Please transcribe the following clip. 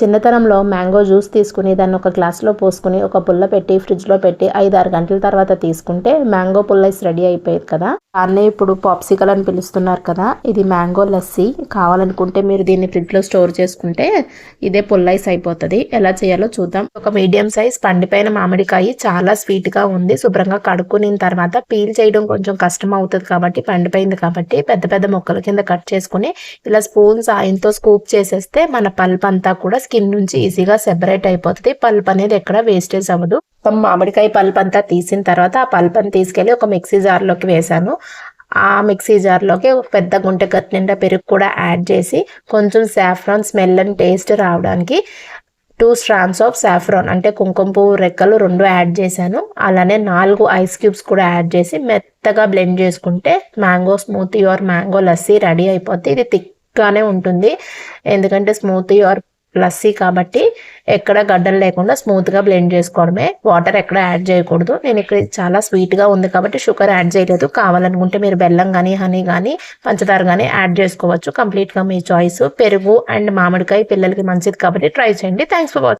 చిన్నతనంలో mango juice తీసుకుని దాన్ని ఒక గ్లాస్లో పోసుకుని ఒక పుల్ల పెట్టి ఫ్రిడ్జ్లో పెట్టి ఐదు ఆరు గంటల తర్వాత తీసుకుంటే మ్యాంగో పుల్లైస్ రెడీ అయిపోయేది కదా. దాన్నే ఇప్పుడు పాప్సికల్ అని పిలుస్తున్నారు కదా ఇది మ్యాంగో లస్సీ. కావాలనుకుంటే మీరు దీన్ని ఫ్రిడ్జ్లో స్టోర్ చేసుకుంటే ఇదే పుల్లైస్ అయిపోతుంది. ఎలా చేయాలో చూద్దాం. ఒక మీడియం సైజ్ పండిపోయిన మామిడికాయ చాలా స్వీట్గా ఉంది. శుభ్రంగా కడుక్కుని తర్వాత పీల్ చేయడం కొంచెం కష్టం అవుతుంది కాబట్టి పండిపోయింది కాబట్టి పెద్ద పెద్ద మొక్కల కింద కట్ చేసుకుని ఇలా స్పూన్ సాయంతో స్కూప్ చేసేస్తే మన పల్ప్ అంతా కూడా స్కిన్ నుంచి ఈజీగా సెపరేట్ అయిపోతుంది. పల్ప్ అనేది ఎక్కడ వేస్టేజ్ అవ్వదు. మొత్తం మామిడికాయ పల్ప్ అంతా తీసిన తర్వాత ఆ పల్పని తీసుకెళ్ళి ఒక మిక్సీ జార్లోకి వేసాను ఆ మిక్సీ జార్లోకి ఒక పెద్ద గుంటె గట్టి నిండా పెరుగు కూడా యాడ్ చేసి కొంచెం సాఫ్రాన్ స్మెల్ అండ్ టేస్ట్ రావడానికి టూ స్ట్రాన్స్ ఆఫ్ సాఫ్రాన్ అంటే కుంకుమ పువ్వు రెక్కలు రెండు యాడ్ చేశాను. అలానే నాలుగు ఐస్ క్యూబ్స్ కూడా యాడ్ చేసి మెత్తగా బ్లెండ్ చేసుకుంటే mango smoothie or mango lassi ready అయిపోతే ఇది థిక్గానే ఉంటుంది. ఎందుకంటే స్మూతీ ఆర్ లస్సీ కాబట్టి ఎక్కడ గడ్డలు లేకుండా స్మూత్గా బ్లెండ్ చేసుకోవడమే. వాటర్ ఎక్కడ యాడ్ చేయకూడదు. నేను ఇక్కడ చాలా స్వీట్గా ఉంది కాబట్టి షుగర్ యాడ్ చేయలేదు. కావాలనుకుంటే మీరు బెల్లం కానీ హనీ కానీ పంచదార కానీ యాడ్ చేసుకోవచ్చు. కంప్లీట్గా మీ చాయిస్ పెరుగు అండ్ మామిడికాయ పిల్లలకి మంచిది కాబట్టి ట్రై చేయండి. Thanks for watching